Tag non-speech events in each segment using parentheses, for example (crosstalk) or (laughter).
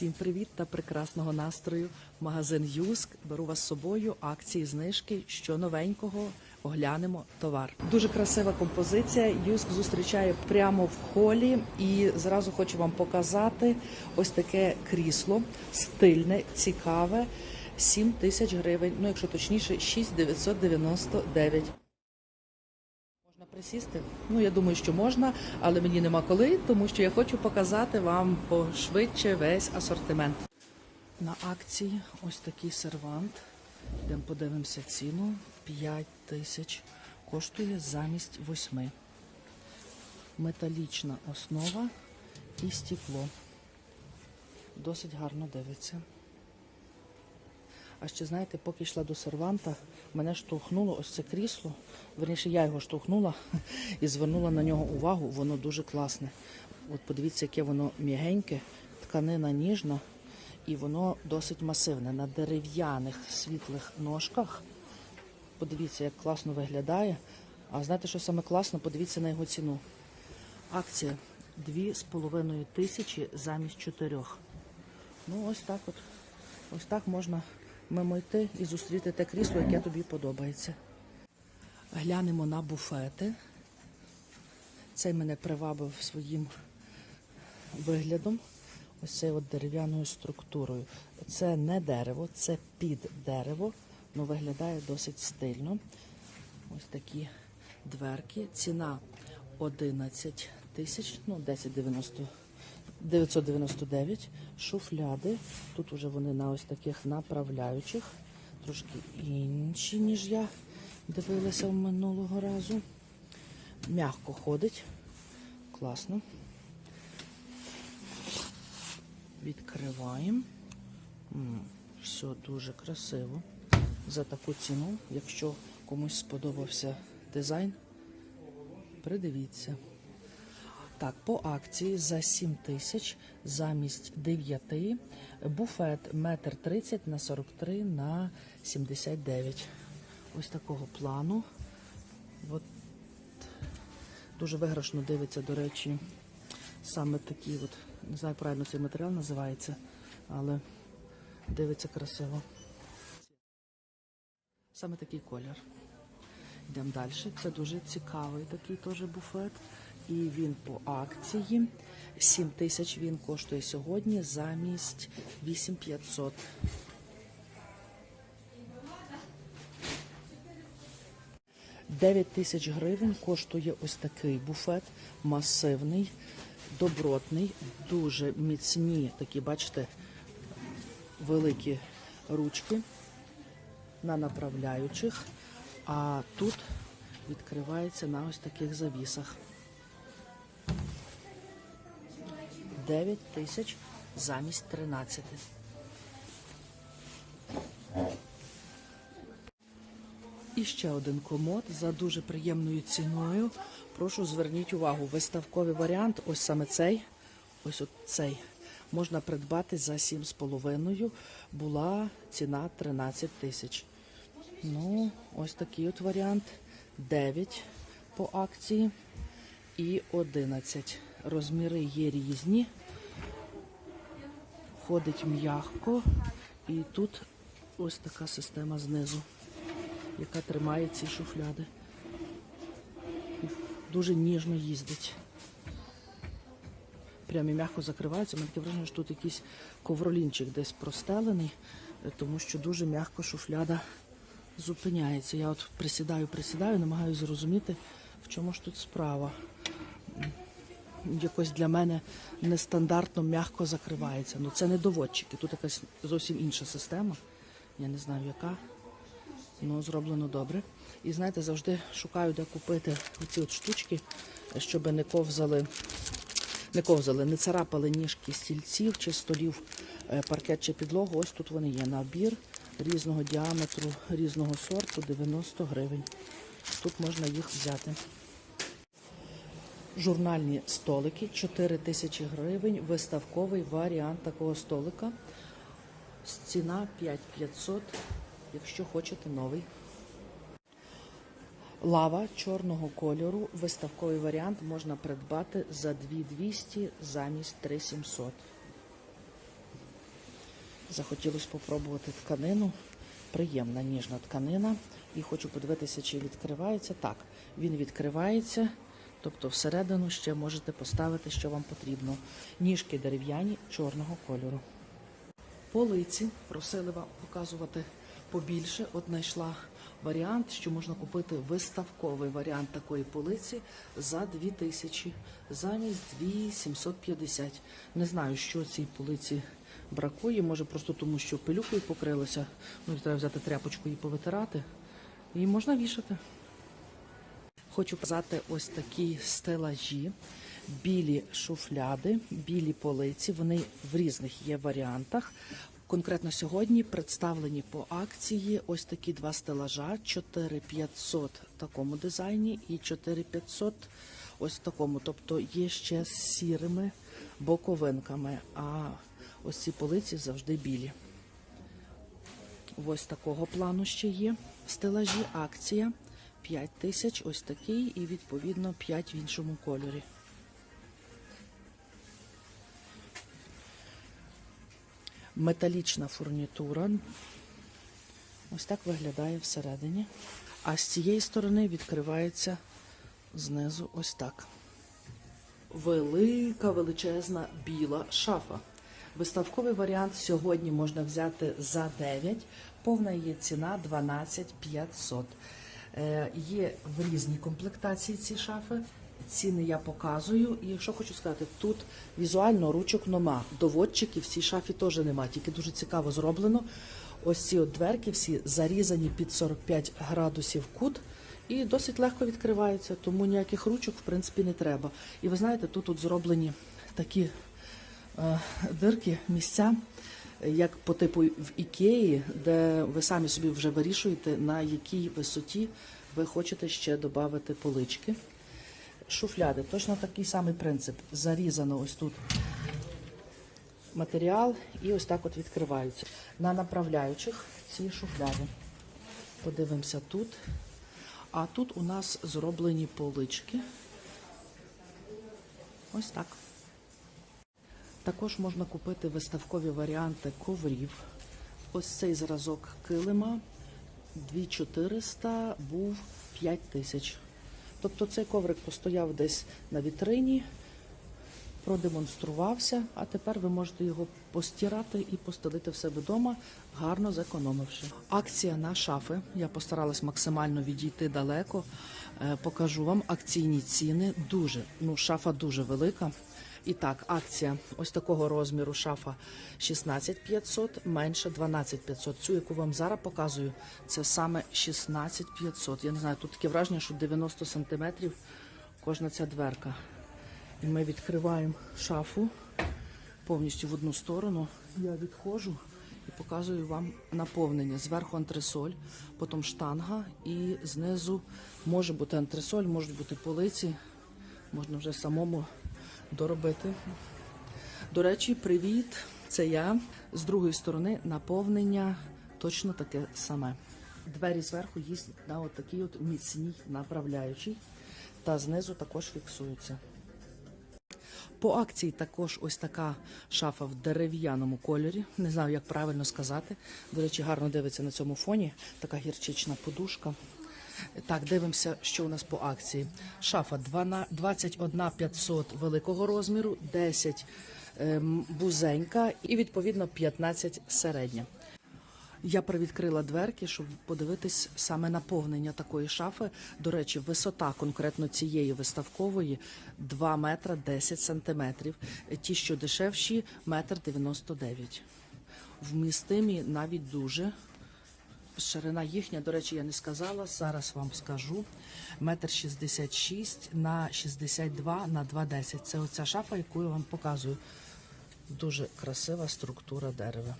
Всім привіт та прекрасного настрою. Магазин Юск. Беру вас з собою. Акції, знижки. Що новенького? Оглянемо товар. Дуже красива композиція. Юск зустрічає прямо в холі. І зразу хочу вам показати ось таке крісло стильне, цікаве. 7 тисяч гривень. Ну, якщо точніше, 6,999. Можна присісти? Ну, я думаю, що можна, але мені нема коли, тому що я хочу показати вам пошвидше весь асортимент. На акції ось такий сервант. Йдемо подивимося ціну. 5 тисяч. Коштує замість 8. Металічна основа і стекло. Досить гарно дивиться. А ще знаєте, поки йшла до серванта, мене штовхнуло ось це крісло. Верніше, я його штовхнула і звернула на нього увагу. Воно дуже класне. От подивіться, яке воно м'ягеньке, тканина ніжна, і воно досить масивне. На дерев'яних світлих ножках. Подивіться, як класно виглядає. А знаєте, що саме класно? Подивіться на його ціну. Акція 2,5 тисячі замість 4. Ну, ось так от. Ось так можна мимо йти і зустріти те крісло, яке тобі подобається. Глянемо на буфети. Цей мене привабив своїм виглядом. Ось цей от дерев'яною структурою. Це не дерево, це під дерево, але виглядає досить стильно. Ось такі дверки. Ціна 11 тисяч, ну 10,90 999 шуфляди. Тут уже вони на ось таких направляючих, трошки інші, ніж я дивилася минулого разу. Мягко ходить. Класно. Відкриваємо. Все дуже красиво. За таку ціну, якщо комусь сподобався дизайн, придивіться. Так, по акції за 7 тисяч замість 9 буфет метр 30 на 43 на 79. Ось такого плану. От дуже виграшно дивиться, до речі, саме такі, от, не знаю, правильно цей матеріал називається, але дивиться красиво. Саме такий колір. Йдемо далі. Це дуже цікавий такий теж буфет. І він по акції. 7 тисяч він коштує сьогодні замість 8500. Дев'ять тисяч гривень коштує ось такий буфет, масивний, добротний, дуже міцні, такі, бачите, великі ручки на направляючих. А тут відкривається на ось таких завісах. 9 тисяч замість 13. І ще один комод за дуже приємною ціною. Прошу зверніть увагу, виставковий варіант, ось саме цей, ось цей, можна придбати за 7,5. Була ціна 13 тисяч. Ну, ось такий от варіант. 9 по акції і 11. Розміри є різні. Ходить м'ягко. І тут ось така система знизу, яка тримає ці шуфляди. Дуже ніжно їздить. Прямо м'яко закривається. У мене таке враження, що тут якийсь ковролінчик десь простелений, тому що дуже м'яко шуфляда зупиняється. Я от присідаю, присідаю, намагаюся зрозуміти, в чому ж тут справа. Якось для мене нестандартно м'яко закривається. Ну це не доводчики, тут якась зовсім інша система. Я не знаю яка. Ну, зроблено добре. І знаєте, завжди шукаю, де купити ці от штучки, щоб не ковзали, не ковзали, не царапали ніжки стільців чи столів, е, паркет чи підлогу. Ось тут вони є. Набір різного діаметру, різного сорту, 90 гривень. Тут можна їх взяти. Журнальні столики 4 тисячі гривень. Виставковий варіант такого столика. Ціна 5500, якщо хочете новий. Лава чорного кольору. Виставковий варіант можна придбати за 2200 замість 3700. Захотілося спробувати тканину. Приємна ніжна тканина. І хочу подивитися, чи відкривається. Так, він відкривається. Тобто всередину ще можете поставити, що вам потрібно. Ніжки дерев'яні чорного кольору. Полиці просили вам показувати побільше. От знайшла варіант, що можна купити виставковий варіант такої полиці за 2000, замість 2750. Не знаю, що цій полиці бракує. Може просто тому, що пилюкою покрилося. Ну, треба взяти тряпочку і повитирати. І можна вішати. Хочу показати ось такі стелажі, білі шуфляди, білі полиці. Вони в різних є варіантах. Конкретно сьогодні представлені по акції ось такі два стелажа: 4500 в такому дизайні і 4500 ось в такому. Тобто є ще з сірими боковинками. А ось ці полиці завжди білі. Ось такого плану ще є стелажі. Акція 5 тисяч, ось такий, і відповідно 5 в іншому кольорі. Металічна фурнітура. Ось так виглядає всередині. А з цієї сторони відкривається знизу ось так. Велика, величезна біла шафа. Виставковий варіант сьогодні можна взяти за 9. Повна її ціна 12 500. Е, є в різній комплектації ці шафи. Ціни я показую. І якщо хочу сказати, тут візуально ручок нема. Доводчиків в цій шафі теж нема, тільки дуже цікаво зроблено. Ось ці от дверки всі зарізані під 45 градусів кут і досить легко відкриваються, тому ніяких ручок в принципі не треба. І ви знаєте, тут от зроблені такі е, дирки, місця, як по типу в Ікеї, де ви самі собі вже вирішуєте, на якій висоті ви хочете ще додати полички. Шуфляди, точно такий самий принцип. Зарізано ось тут матеріал і ось так от відкриваються. На направляючих ці шуфляди. Подивимося тут. А тут у нас зроблені полички. Ось так. Також можна купити виставкові варіанти коврів. Ось цей зразок килима 2400 був 5000. Тобто цей коврик постояв десь на вітрині, продемонструвався, а тепер ви можете його постирати і постелити в себе вдома, гарно зекономивши. Акція на шафи. Я постаралась максимально відійти далеко. Е, Покажу вам акційні ціни. Дуже, ну, шафа дуже велика. І так, акція ось такого розміру шафа 16500, менше 12500. Цю, яку вам зараз показую, це саме 16500. Я не знаю, тут таке враження, що 90 сантиметрів кожна ця дверка. І ми відкриваємо шафу повністю в одну сторону. Я відходжу і показую вам наповнення. Зверху антресоль, потім штанга і знизу може бути антресоль, можуть бути полиці, можна вже самому доробити. До речі, привіт! Це я. З другої сторони наповнення точно таке саме. Двері зверху їздять на от такій от міцній направляючій, та знизу також фіксуються. По акції також ось така шафа в дерев'яному кольорі. Не знаю, як правильно сказати. До речі, гарно дивиться на цьому фоні. Така гірчична подушка. Так, дивимося, що у нас по акції. Шафа 12 21 500 великого розміру, 10 ем, бузенька і відповідно 15 середня. Я привідкрила дверки, щоб подивитись саме наповнення такої шафи. До речі, висота конкретно цієї виставкової 2 метра 10 сантиметрів. Ті, що дешевші, метр 99. Вмістимі навіть дуже. Ширина їхня, до речі, я не сказала. Зараз вам скажу. Метр 66 на 62 на 2,10. Це оця шафа, яку я вам показую. Дуже красива структура дерева.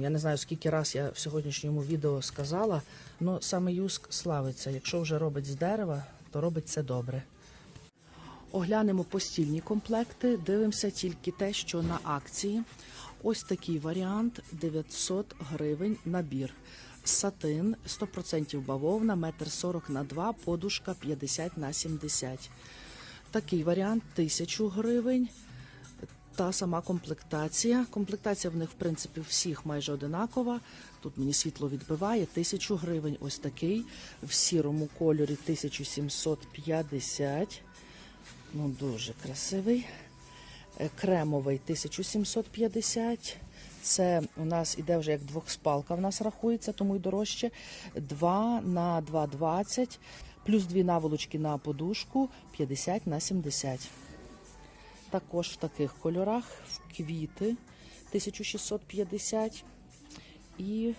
Я не знаю, скільки раз я в сьогоднішньому відео сказала, але саме Юск славиться. Якщо вже робить з дерева, то робить це добре. Оглянемо постільні комплекти. Дивимося тільки те, що на акції. Ось такий варіант 900 гривень набір. Сатин 100% бавовна, 1,40 на 2, подушка 50 на 70. Такий варіант 1000 гривень. та сама комплектація. Комплектація в них, в принципі, всіх майже одинакова. Тут мені світло відбиває. Тисячу гривень ось такий. В сірому кольорі 1750. Ну, дуже красивий. Е, Кремовий 1750. Це у нас іде вже як двохспалка в нас рахується, тому й дорожче. 2 на 2,20, плюс дві наволочки на подушку 50 на 70. Також в таких кольорах, в квіти 1650. І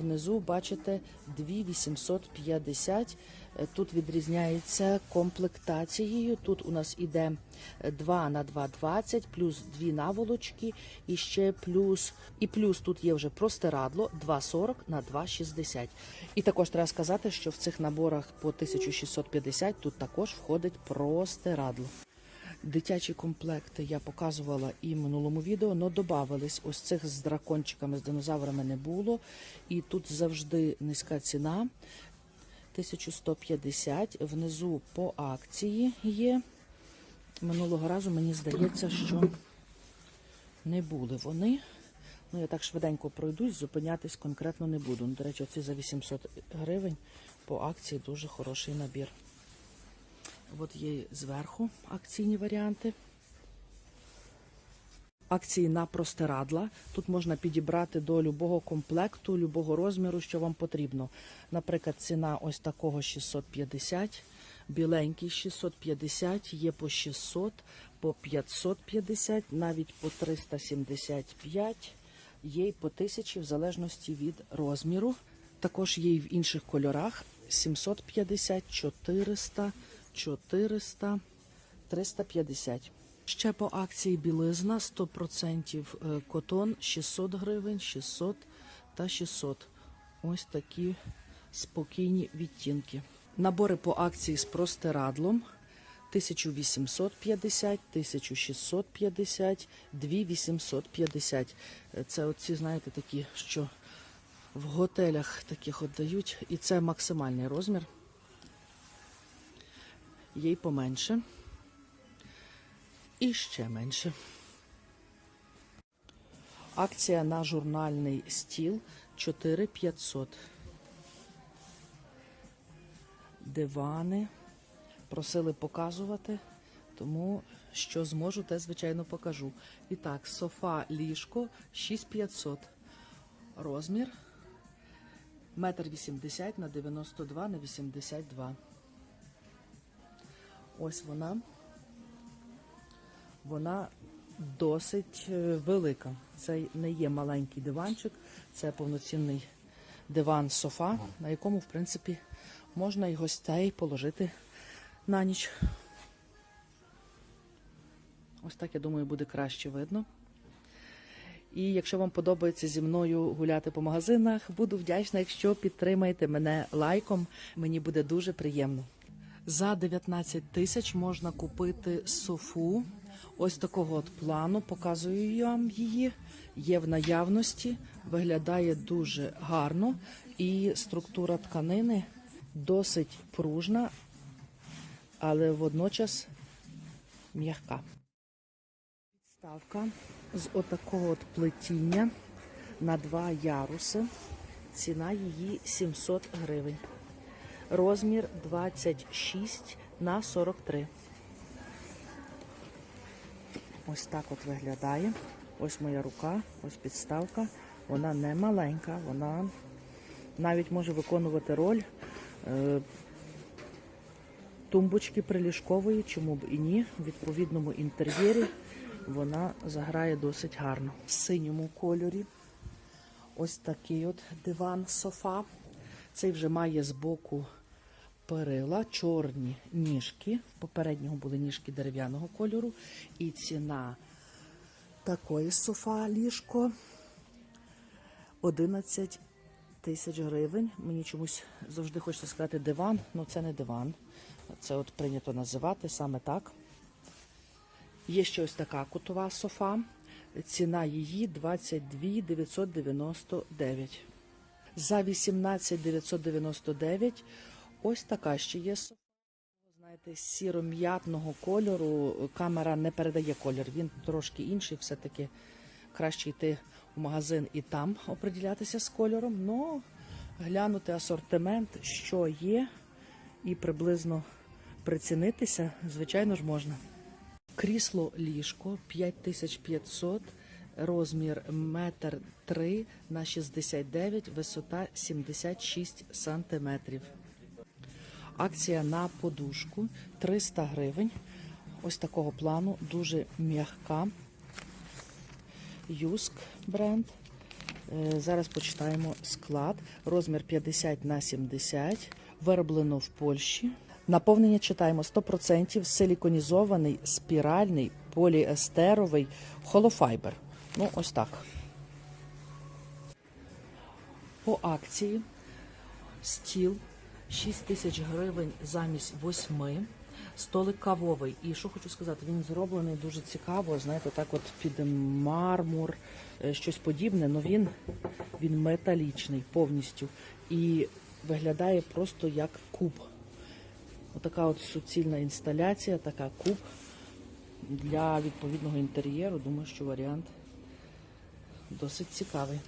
внизу бачите 2850. Е, Тут відрізняється комплектацією. Тут у нас іде 2 на 2,20, плюс дві наволочки, і ще плюс, і плюс тут є вже простирадло 2,40 на 2,60. І також треба сказати, що в цих наборах по 1650 тут також входить простирадло. Дитячі комплекти я показувала і в минулому відео, але додавались ось цих з дракончиками, з динозаврами не було. І тут завжди низька ціна 1150. Внизу по акції є. Минулого разу мені здається, що не були вони. Ну, я так швиденько пройдусь, зупинятись конкретно не буду. Ну, до речі, оці за 800 гривень по акції дуже хороший набір. От є зверху акційні варіанти. Акції на простирадла. Тут можна підібрати до любого комплекту, любого розміру, що вам потрібно. Наприклад, ціна ось такого 650, біленький 650, є по 600, по 550, навіть по 375, є й по 1000 в залежності від розміру. Також є і в інших кольорах 750, 400, 400, 350. Ще по акції білизна 100% е, котон 600 гривень, 600 та 600. Ось такі спокійні відтінки. Набори по акції з простирадлом 1850, 1650, 2850. Е, Це оці, знаєте, такі, що в готелях таких от. І це максимальний розмір. Є й поменше. І ще менше. Акція на журнальний стіл 4500. Дивани. Просили показувати, тому що зможу, те, звичайно, покажу. І так, софа ліжко 6500. Розмір метр 80 на 92 на 82. Ось вона. Вона досить е, велика. Це не є маленький диванчик, це повноцінний диван софа, на якому, в принципі, можна і гостей положити на ніч. Ось так, я думаю, буде краще видно. І якщо вам подобається зі мною гуляти по магазинах, буду вдячна, якщо підтримаєте мене лайком. Мені буде дуже приємно. За 19 тисяч можна купити софу. Ось такого от плану. Показую вам її. Є в наявності, виглядає дуже гарно, і структура тканини досить пружна, але водночас м'яка. Підставка з отакого от плетіння на два яруси. Ціна її 700 гривень. Розмір 26 на 43. Ось так от виглядає. Ось моя рука, ось підставка. Вона не маленька, вона навіть може виконувати роль е, тумбочки приліжкової, чому б і ні. В відповідному інтер'єрі вона заграє досить гарно. В синьому кольорі ось такий от диван софа. Цей вже має збоку перила, чорні ніжки. Попереднього були ніжки дерев'яного кольору. І ціна такої софа ліжко 11 тисяч гривень. Мені чомусь завжди хочеться сказати диван, але це не диван. Це от прийнято називати саме так. Є ще ось така кутова софа. Ціна її 22 999. За 18 999 ось така ще є софа. Знаєте, сіро-м'ятного кольору камера не передає колір. Він трошки інший, все-таки краще йти в магазин і там оприділятися з кольором. Ну, глянути асортимент, що є, і приблизно прицінитися, звичайно ж, можна. Крісло ліжко 5500, розмір метр 3 на 69, висота 76 сантиметрів. Акція на подушку 300 гривень. Ось такого плану, дуже м'яка. Юск бренд. Е, Зараз почитаємо склад. Розмір 50 на 70. Вироблено в Польщі. Наповнення читаємо 100% силіконізований, спіральний, поліестеровий холофайбер. Ну, ось так. По акції стіл 6 тисяч гривень замість 8. Столик кавовий. І що хочу сказати, він зроблений дуже цікаво. Знаєте, так от під мармур, е, щось подібне, але він, він металічний повністю. І виглядає просто як куб. Отака от суцільна інсталяція, така куб для відповідного інтер'єру. Думаю, що варіант досить цікавий.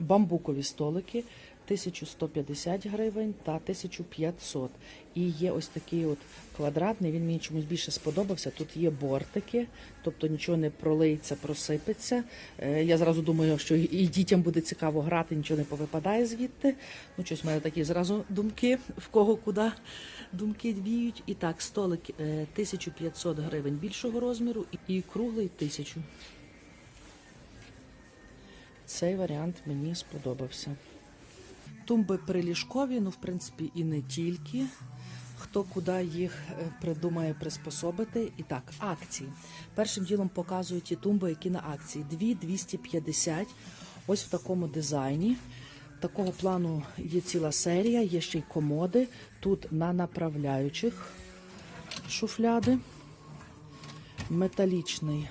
Бамбукові столики 1150 гривень та 1500. І є ось такий от квадратний, він мені чомусь більше сподобався. Тут є бортики, тобто нічого не пролиється, просипеться. Е, Я зразу думаю, що і дітям буде цікаво грати, нічого не повипадає звідти. Ну, щось в мене такі зразу думки, в кого куди думки віють. І так, столик е, 1500 гривень більшого розміру і круглий 1000. Цей варіант мені сподобався. Тумби приліжкові, ну, в принципі, і не тільки. Хто куди їх е, придумає приспособити. І так, акції. Першим ділом показую ті тумби, які на акції. 2 250. Ось в такому дизайні. Такого плану є ціла серія, є ще й комоди. Тут на направляючих шуфляди. Металічний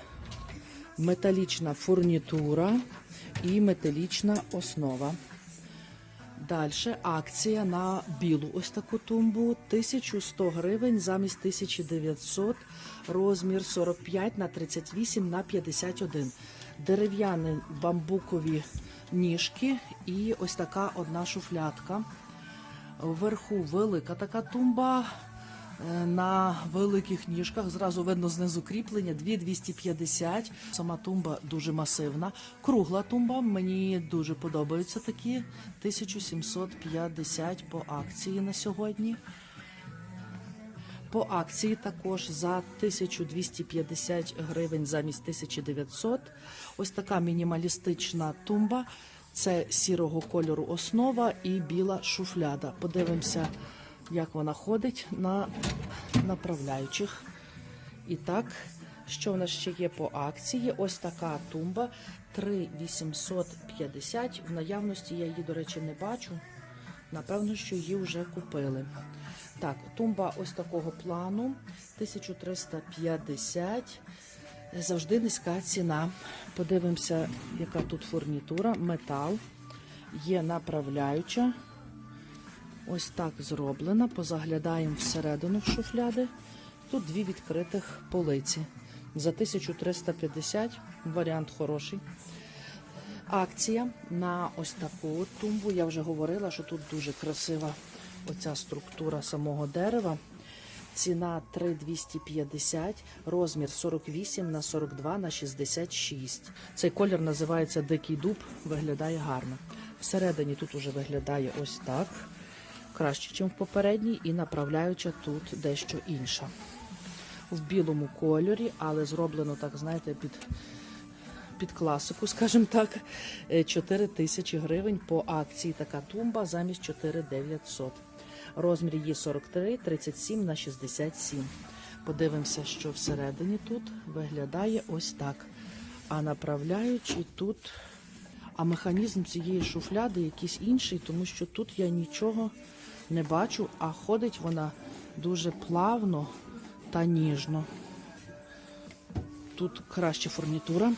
металічна фурнітура і металічна основа. Далі акція на білу ось таку тумбу 1100 гривень замість 1900, розмір 45 на 38 на 51. Дерев'яні бамбукові ніжки і ось така одна шуфлятка. Вверху велика така тумба на великих ніжках. Зразу видно знизу кріплення 2250. Сама тумба дуже масивна. Кругла тумба. Мені дуже подобаються такі. 1750 по акції на сьогодні. По акції також за 1250 гривень замість 1900. Ось така мінімалістична тумба. Це сірого кольору основа і біла шуфляда. Подивимося, як вона ходить на направляючих. І так, що в нас ще є по акції? Ось така тумба 3850. В наявності я її, до речі, не бачу. Напевно, що її вже купили. Так, тумба ось такого плану 1350. Завжди низька ціна. Подивимося, яка тут фурнітура, метал. Є направляюча. Ось так зроблена. Позаглядаємо всередину в шуфляди. Тут дві відкритих полиці. За 1350 варіант хороший. Акція на ось таку тумбу. Я вже говорила, що тут дуже красива оця структура самого дерева. Ціна 3250, розмір 48 на 42 на 66. Цей колір називається Дикий дуб, виглядає гарно. Всередині тут уже виглядає ось так. Краще, ніж в попередній, і направляюча тут дещо інша. В білому кольорі, але зроблено так, знаєте, під під класику, скажімо так, 4 тисячі гривень по акції така тумба замість 4900. Розмір її 43, 37 на 67. Подивимося, що всередині тут виглядає ось так. А направляючи тут, а механізм цієї шуфляди якийсь інший, тому що тут я нічого не бачу, а ходить вона дуже плавно та ніжно. Тут краща фурнітура.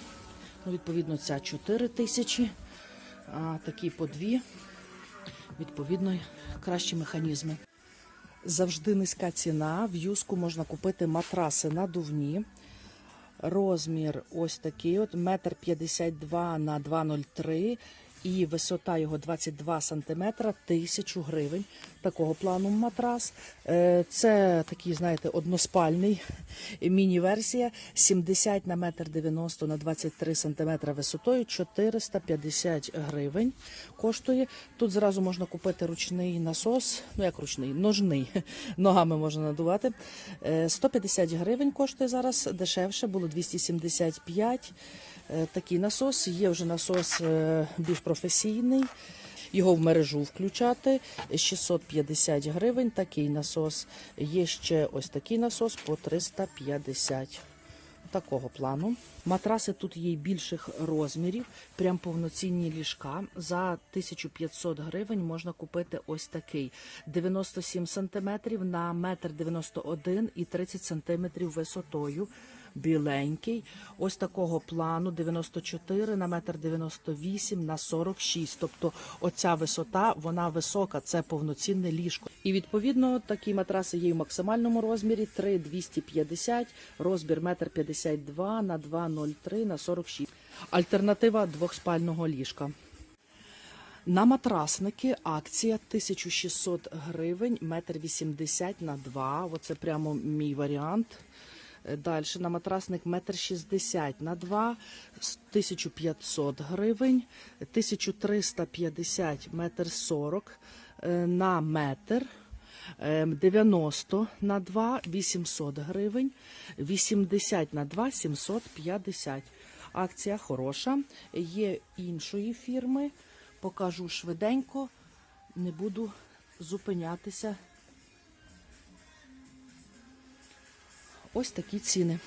Ну, Відповідно, ця 4 тисячі, а такі по 2. відповідно кращі механізми. Завжди низька ціна. В юску можна купити матраси надувні. Розмір ось такий от, метр 52 на 2,03 і висота його 22 сантиметра, тисячу гривень. Такого плану матрас. Е, Це такий, знаєте, односпальний міні-версія. 70 на метр 90 на 23 сантиметра висотою, 450 гривень коштує. Тут зразу можна купити ручний насос, ну як ручний, ножний, (laughs) ногами можна надувати. Е, 150 гривень коштує зараз, дешевше, було 275 Е, Такий насос. Є вже насос е, більш професійний. Його в мережу включати 650 гривень. Такий насос. Є ще ось такий насос по 350 такого плану. Матраси тут є більших розмірів, прям повноцінні ліжка. За 1500 гривень можна купити ось такий 97 см на 1,91 м і 30 см висотою. Біленький, ось такого плану 94 на 1,98 на 46. Тобто оця висота, вона висока, це повноцінне ліжко. І відповідно такі матраси є в максимальному розмірі 3,250, розмір 1,52 на 2,03 на 46. Альтернатива двохспального ліжка. На матрасники акція 1600 гривень, метр 80 на 2. Оце прямо мій варіант. Далі на матрасник метр 60 на 2, 1500 гривень, 1350 метр 40 е, на метр. е, 90 на 2 800 гривень, 80 на 2 750. Акція хороша. Є іншої фірми. Покажу швиденько, не буду зупинятися. Ось такі ціни.